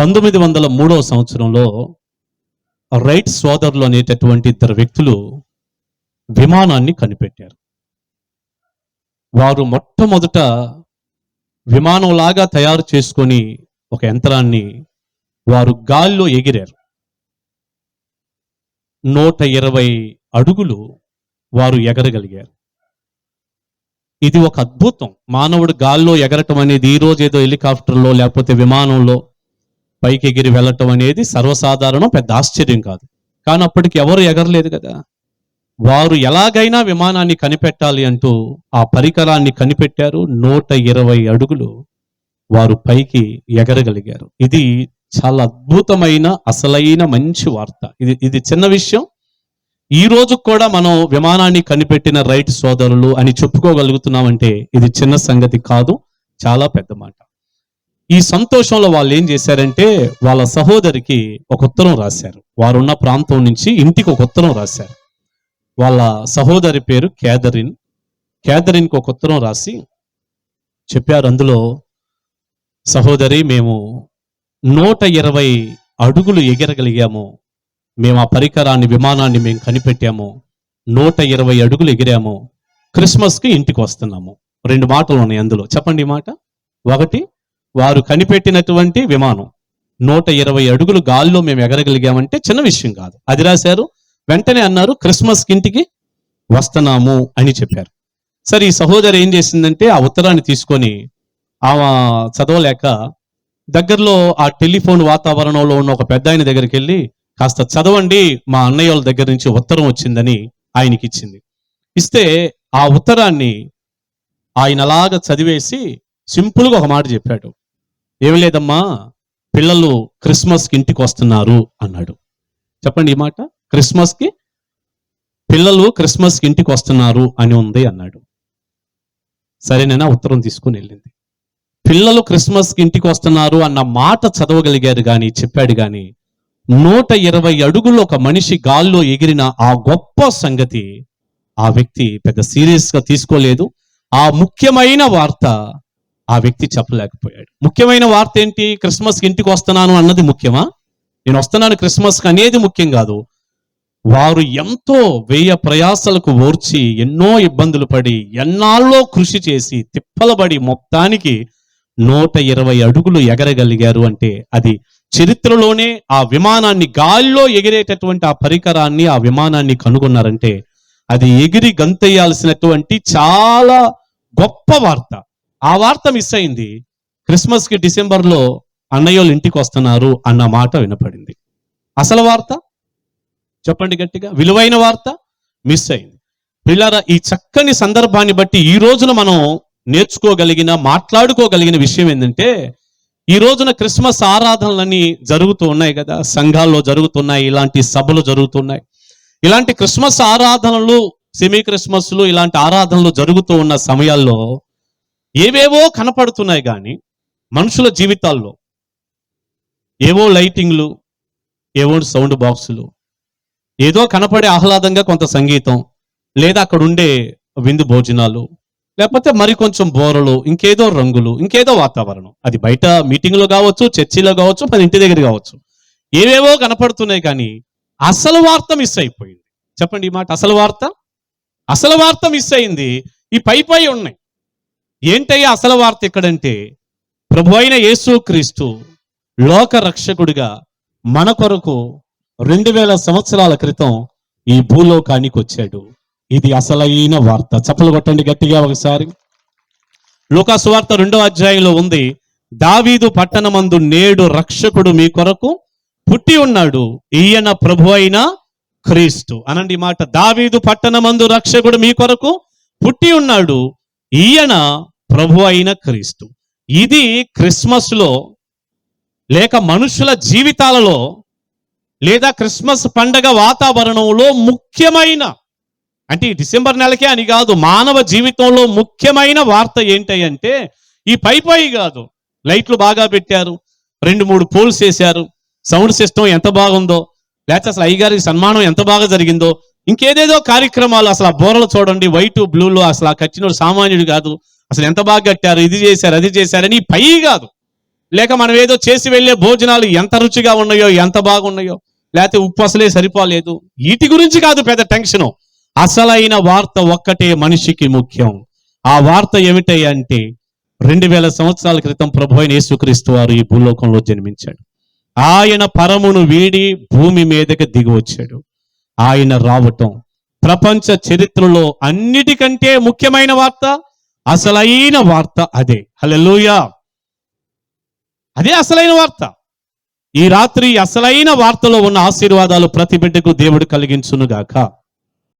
పంతొమ్మిది వందల మూడవ సంవత్సరంలో రైట్ సోదరులు అనేటటువంటి ఇద్దరు వ్యక్తులు విమానాన్ని కనిపెట్టారు. వారు మొట్టమొదట విమానంలాగా తయారు చేసుకొని ఒక యంత్రాన్ని వారు గాల్లో ఎగిరారు. నూట ఇరవై అడుగులు వారు ఎగరగలిగారు. ఇది ఒక అద్భుతం. మానవుడు గాల్లో ఎగరటం అనేది ఈ రోజు ఏదో హెలికాప్టర్లో లేకపోతే విమానంలో పైకి ఎగిరి వెళ్ళటం అనేది సర్వసాధారణం పెద్ద ఆశ్చర్యం కాదు. కానీ అప్పటికి ఎవరు ఎగరలేదు కదా. వారు ఎలాగైనా విమానాన్ని కనిపెట్టాలి అంటూ ఆ పరికరాన్ని కనిపెట్టారు. నూట ఇరవై అడుగులు వారు పైకి ఎగరగలిగారు. ఇది చాలా అద్భుతమైన అసలైన మంచి వార్త. ఇది ఇది చిన్న విషయం. ఈ రోజు కూడా మనం విమానాన్ని కనిపెట్టిన రైట్ సోదరులు అని చెప్పుకోగలుగుతున్నామంటే ఇది చిన్న సంగతి కాదు చాలా పెద్ద మాట. ఈ సంతోషంలో వాళ్ళు ఏం చేశారంటే వాళ్ళ సహోదరికి ఒక ఉత్తరం రాశారు. వారున్న ప్రాంతం నుంచి ఇంటికి ఒక ఉత్తరం రాశారు. వాళ్ళ సహోదరి పేరు కేదరిన్ కేదరిన్కి ఒక ఉత్తరం రాసి చెప్పారు. అందులో సహోదరి మేము నూట ఇరవై అడుగులు ఎగరగలిగాము. మేము ఆ పరికరాన్ని విమానాన్ని మేము కనిపెట్టాము. నూట ఇరవై అడుగులు ఎగిరాము. క్రిస్మస్కి ఇంటికి వస్తున్నాము. రెండు మాటలు ఉన్నాయి అందులో. చెప్పండి మాట. ఒకటి వారు కనిపెట్టినటువంటి విమానం నూట ఇరవై అడుగులు గాల్లో మేము ఎగరగలిగామంటే చిన్న విషయం కాదు. అది రాశారు. వెంటనే అన్నారు క్రిస్మస్ ఇంటికి వస్తున్నాము అని చెప్పారు. సరే ఈ సహోదరి ఏం చేసిందంటే ఆ ఉత్తరాన్ని తీసుకొని ఆమె చదవలేక దగ్గరలో ఆ టెలిఫోన్ వాతావరణంలో ఉన్న ఒక పెద్ద ఆయన దగ్గరికి వెళ్ళి కాస్త చదవండి మా అన్నయ్య వాళ్ళ దగ్గర నుంచి ఉత్తరం వచ్చిందని ఆయనకి ఇచ్చింది. ఇస్తే ఆ ఉత్తరాన్ని ఆయన అలాగ చదివేసి సింపుల్గా ఒక మాట చెప్పాడు. ఏమి లేదమ్మా పిల్లలు క్రిస్మస్కి ఇంటికి వస్తున్నారు అన్నాడు. చెప్పండి ఈ మాట క్రిస్మస్కి పిల్లలు క్రిస్మస్కి ఇంటికి వస్తున్నారు అని ఉంది అన్నాడు. సరేనైనా ఉత్తరం తీసుకుని వెళ్ళింది. పిల్లలు క్రిస్మస్కి ఇంటికి వస్తున్నారు అన్న మాట చదవగలిగారు కానీ చెప్పాడు కానీ నూట ఇరవై అడుగులు ఒక మనిషి గాల్లో ఎగిరిన ఆ గొప్ప సంగతి ఆ వ్యక్తి పెద్ద సీరియస్గా తీసుకోలేదు. ఆ ముఖ్యమైన వార్త ఆ వ్యక్తి చెప్పలేకపోయాడు. ముఖ్యమైన వార్త ఏంటి? క్రిస్మస్కి ఇంటికి వస్తున్నాను అన్నది ముఖ్యమా? నేను వస్తున్నాను క్రిస్మస్కి అనేది ముఖ్యం కాదు. వారు ఎంతో వేయ ప్రయాసలకు ఓర్చి ఎన్నో ఇబ్బందులు పడి ఎన్నాళ్ళో కృషి చేసి తిప్పలబడి మొత్తానికి నూట ఇరవై అడుగులు ఎగరగలిగారు అంటే అది చరిత్రలోనే ఆ విమానాన్ని గాల్లో ఎగిరేటటువంటి ఆ పరికరాన్ని ఆ విమానాన్ని కనుగొన్నారంటే అది ఎగిరి గంతెయ్యాల్సినటువంటి చాలా గొప్ప వార్త. ఆ వార్త మిస్ అయింది. క్రిస్మస్కి అన్నయ్యోళ్ళు ఇంటికి వస్తున్నారు అన్న మాట వినపడింది. అసలు వార్త? చెప్పండి గట్టిగా. విలువైన వార్త? మిస్ అయింది. పిల్లరా ఈ చక్కని సందర్భాన్ని బట్టి ఈ రోజున మనం నేర్చుకోగలిగిన మాట్లాడుకోగలిగిన విషయం ఏంటంటే ఈ రోజున క్రిస్మస్ ఆరాధనలన్నీ జరుగుతూ ఉన్నాయి కదా. సంఘాల్లో జరుగుతున్నాయి ఇలాంటి సభలు జరుగుతున్నాయి. ఇలాంటి క్రిస్మస్ ఆరాధనలు సెమీ క్రిస్మస్లు ఇలాంటి ఆరాధనలు జరుగుతూ ఉన్న సమయాల్లో ఏవేవో కనపడుతున్నాయి కానీ మనుషుల జీవితాల్లో ఏవో లైటింగ్లు ఏవో సౌండ్ బాక్సులు ఏదో కనపడే ఆహ్లాదంగా కొంత సంగీతం లేదా అక్కడ ఉండే విందు భోజనాలు లేకపోతే మరి కొంచెం బోరలు ఇంకేదో రంగులు ఇంకేదో వాతావరణం. అది బయట మీటింగ్లో కావచ్చు చర్చిలో కావచ్చు మన ఇంటి దగ్గర కావచ్చు. ఏవేవో కనపడుతున్నాయి కానీ అసలు వార్త మిస్ అయిపోయింది. చెప్పండి ఈ మాట అసలు వార్త? అసలు వార్త మిస్ అయింది. ఈ పై పై ఉన్నాయి. ఏంటయ్యా అసలు వార్త ఎక్కడంటే ప్రభు అయిన యేసుక్రీస్తు లోక రక్షకుడిగా మన కొరకు రెండు వేల సంవత్సరాల క్రితం ఈ భూలోకానికి వచ్చాడు. ఇది అసలైన వార్త. చప్పలు కొట్టండి గట్టిగా ఒకసారి. లోకాసు వార్త రెండో అధ్యాయంలో ఉంది దావీదు పట్టణమందు నేడు రక్షకుడు మీ కొరకు పుట్టి ఉన్నాడు ఈయన ప్రభు అయిన క్రీస్తు. అనండి మాట దావీదు పట్టణమందు రక్షకుడు మీ కొరకు పుట్టి ఉన్నాడు ఈయన ప్రభు అయిన క్రీస్తు. ఇది క్రిస్మస్లో లేక మనుషుల జీవితాలలో లేదా క్రిస్మస్ పండగ వాతావరణంలో ముఖ్యమైన అంటే ఈ డిసెంబర్ నెలకే అని కాదు మానవ జీవితంలో ముఖ్యమైన వార్త ఏంటి అంటే ఈ పై పై కాదు. లైట్లు బాగా పెట్టారు రెండు మూడు పోల్స్ వేశారు. సౌండ్ సిస్టమ్ ఎంత బాగుందో లేకపోతే అసలు అయ్యగారి సన్మానం ఎంత బాగా జరిగిందో ఇంకేదేదో కార్యక్రమాలు అసలు ఆ బోరలు చూడండి వైట్ బ్లూలో అసలు ఆ కట్టినోడు సామాన్యుడు కాదు. అసలు ఎంత బాగా కట్టారు ఇది చేశారు అది చేశారని పై కాదు. లేక మనం ఏదో చేసి వెళ్ళే భోజనాలు ఎంత రుచిగా ఉన్నాయో ఎంత బాగున్నాయో లేకపోతే ఉప్పు అసలే సరిపోలేదు. వీటి గురించి కాదు పెద్ద టెన్షను. అసలైన వార్త ఒక్కటే మనిషికి ముఖ్యం. ఆ వార్త ఏమిటంటే అంటే రెండు వేల సంవత్సరాల క్రితం ప్రభు అయిన యేసుక్రీస్తు వారు ఈ భూలోకంలో జన్మించాడు. ఆయన పరమును వీడి భూమి మీదకి దిగి వచ్చాడు. ఆయన రావటం. ప్రపంచ చరిత్రలో అన్నిటికంటే ముఖ్యమైన వార్త అసలైన వార్త అదే. హల్లెలూయా. అదే అసలైన వార్త. ఈ రాత్రి అసలైన వార్తలో ఉన్న ఆశీర్వాదాలు ప్రతి బిడ్డకు దేవుడు కలిగించునుగాక.